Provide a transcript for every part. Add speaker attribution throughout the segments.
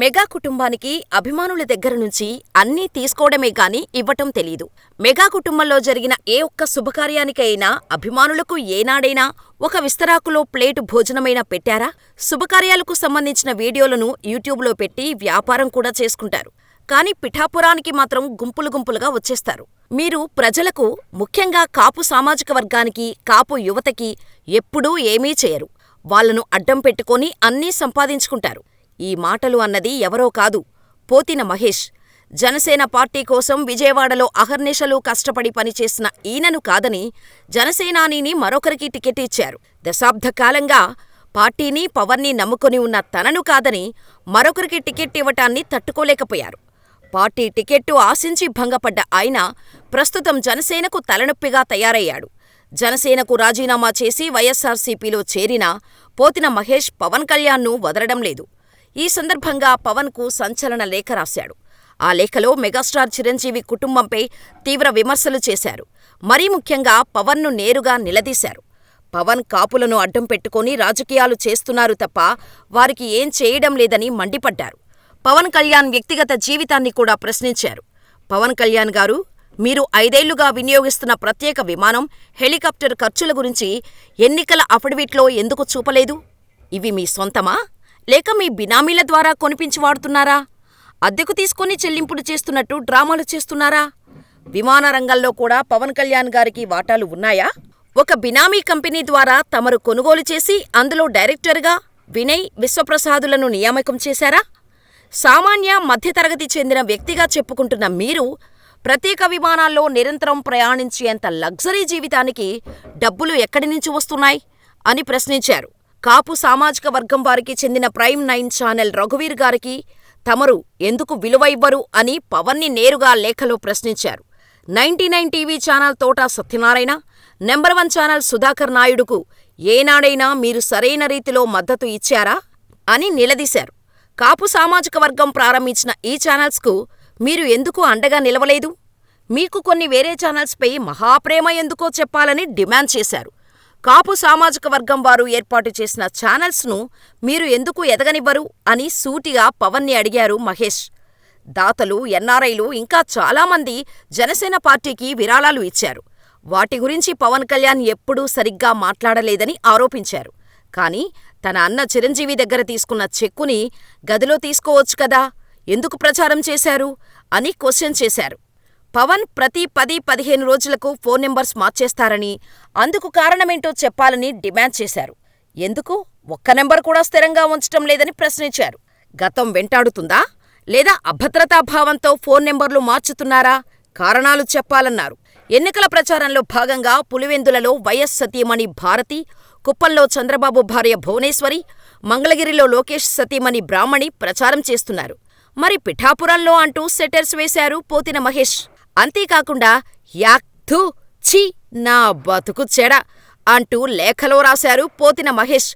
Speaker 1: Mega కుటుంబానికి అభిమానుల దగ్గర నుంచి అన్నీ తీసుకోవడమే గాని ఇవ్వటం తెలీదు. మెగా కుటుంబంలో జరిగిన ఏ ఒక్క శుభకార్యానికైనా అభిమానులకు ఏనాడైనా ఒక విస్తరాకులో ప్లేటు భోజనమైనా పెట్టారా? శుభకార్యాలకు సంబంధించిన వీడియోలను యూట్యూబ్లో పెట్టి వ్యాపారం కూడా చేసుకుంటారు. కానీ పిఠాపురానికి మాత్రం గుంపులు గుంపులుగా వచ్చేస్తారు. మీరు ప్రజలకు, ముఖ్యంగా కాపు సామాజిక వర్గానికి, కాపు యువతకి ఎప్పుడూ ఏమీ చేయరు. వాళ్ళను అడ్డం పెట్టుకొని అన్నీ సంపాదించుకుంటారు. ఈ మాటలు అన్నది ఎవరో కాదు, పోతిన మహేష్. జనసేన పార్టీ కోసం విజయవాడలో అహర్నిశలూ కష్టపడి పనిచేసిన ఈయనను కాదని జనసేనానీని మరొకరికి టికెట్ ఇచ్చారు. దశాబ్దకాలంగా పార్టీని, పవర్ని నమ్ముకొని ఉన్న తనను కాదని మరొకరికి టికెట్ ఇవ్వటాన్ని తట్టుకోలేకపోయారు. పార్టీ టికెట్టు ఆశించి భంగపడ్డ ఆయన ప్రస్తుతం జనసేనకు తలనొప్పిగా తయారయ్యాడు. జనసేనకు రాజీనామా చేసి వైఎస్సార్సీపీలో చేరినా పోతిన మహేష్ పవన్ కళ్యాణ్ను వదలడం లేదు. ఈ సందర్భంగా పవన్కు సంచలన లేఖ రాశాడు. ఆ లేఖలో మెగాస్టార్ చిరంజీవి కుటుంబంపై తీవ్ర విమర్శలు చేశారు. మరీ ముఖ్యంగా పవన్ను నేరుగా నిలదీశారు. పవన్ కాపులను అడ్డం పెట్టుకొని రాజకీయాలు చేస్తున్నారు తప్ప వారికి ఏం చేయడం లేదని మండిపడ్డారు. పవన్ కళ్యాణ్ వ్యక్తిగత జీవితాన్ని కూడా ప్రశ్నించారు. పవన్ కళ్యాణ్ గారు మీరు ఐదేళ్ళుగా వినియోగిస్తున్న ప్రత్యేక విమానం, హెలికాప్టర్ ఖర్చుల గురించి ఎన్నికల అఫిడవిట్లో ఎందుకు చూపలేదు? ఇవి మీ సొంతమా? లేక మీ బినామీల ద్వారా కొనిపించి వాడుతున్నారా? అద్దెకు తీసుకొని చెల్లింపులు చేస్తున్నట్టు డ్రామాలు చేస్తున్నారా? విమాన రంగంలో కూడా పవన్ కళ్యాణ్ గారికి వాటాలు ఉన్నాయా? ఒక బినామీ కంపెనీ ద్వారా తమరు కొనుగోలు చేసి అందులో డైరెక్టర్గా వినయ్, విశ్వప్రసాదులను నియామకం చేశారా? సామాన్య, మధ్యతరగతి చెందిన వ్యక్తిగా చెప్పుకుంటున్న మీరు ప్రత్యేక విమానాల్లో నిరంతరం ప్రయాణించేంత లగ్జరీ జీవితానికి డబ్బులు ఎక్కడి నుంచి వస్తున్నాయి? అని ప్రశ్నించారు. కాపు సామాజిక వర్గం వారికి చెందిన ప్రైమ్ నైన్ ఛానల్ రఘువీర్ గారికి తమరు ఎందుకు విలువ ఇవ్వరు అని పవన్ని నేరుగా లేఖలో ప్రశ్నించారు. Ninety nine TV channel Thota Satyanarayana, number one channel Sudhakar నాయుడుకు ఏనాడైనా మీరు సరైన రీతిలో మద్దతు ఇచ్చారా? అని నిలదీశారు. కాపు సామాజిక వర్గం ప్రారంభించిన ఈ ఛానల్స్కు మీరు ఎందుకు అండగా నిలవలేదు? మీకు కొన్ని వేరే ఛానల్స్పై మహాప్రేమ ఎందుకో చెప్పాలని డిమాండ్ చేశారు. కాపు సామాజిక వర్గం వారు ఏర్పాటు చేసిన ఛానల్స్ను మీరు ఎందుకు ఎదగనివ్వరు? అని సూటిగా పవన్ని అడిగారు మహేష్. దాతలు, ఎన్నారైలు ఇంకా చాలామంది జనసేన పార్టీకి విరాళాలు ఇచ్చారు. వాటి గురించి పవన్ కళ్యాణ్ ఎప్పుడూ సరిగ్గా మాట్లాడలేదని ఆరోపించారు. కానీ తన అన్న చిరంజీవి దగ్గర తీసుకున్న చెక్కుని గదిలో తీసుకోవచ్చు కదా, ఎందుకు ప్రచారం చేశారు? అని క్వశ్చన్ చేశారు. పవన్ ప్రతి పది, పదిహేను రోజులకు ఫోన్ నెంబర్స్ మార్చేస్తారని, అందుకు కారణమేంటో చెప్పాలని డిమాండ్ చేశారు. ఎందుకు ఒక్క నెంబర్ కూడా స్థిరంగా ఉంచటం లేదని ప్రశ్నించారు. గతం వెంటాడుతుందా? లేదా అభద్రతాభావంతో ఫోన్ నెంబర్లు మార్చుతున్నారా? కారణాలు చెప్పాలన్నారు. ఎన్నికల ప్రచారంలో భాగంగా పులివెందులలో వైఎస్ సతీమణి భారతి, కుప్పంలో చంద్రబాబు భార్య భువనేశ్వరి, మంగళగిరిలో లోకేష్ సతీమణి బ్రాహ్మణి ప్రచారం చేస్తున్నారు. మరి పిఠాపురంలో అంటూ సెటర్స్ వేశారు పోతిన మహేష్. అంతేకాకుండా యాక్ థూ ఛీ నా బతుకు చెడ అంటూ లేఖలో రాశారు పోతిన మహేష్.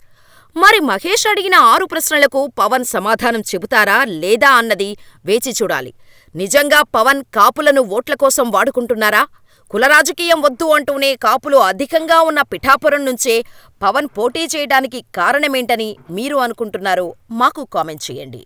Speaker 1: మరి మహేష్ అడిగిన ఆరు ప్రశ్నలకు పవన్ సమాధానం చెబుతారా లేదా అన్నది వేచి చూడాలి. నిజంగా పవన్ కాపులను ఓట్ల కోసం వాడుకుంటున్నారా? కుల రాజకీయం వద్దు అంటూనే కాపులు అధికంగా ఉన్న పిఠాపురం నుంచే పవన్ పోటీ చేయడానికి కారణమేంటని మీరు అనుకుంటున్నారో మాకు కామెంట్ చేయండి.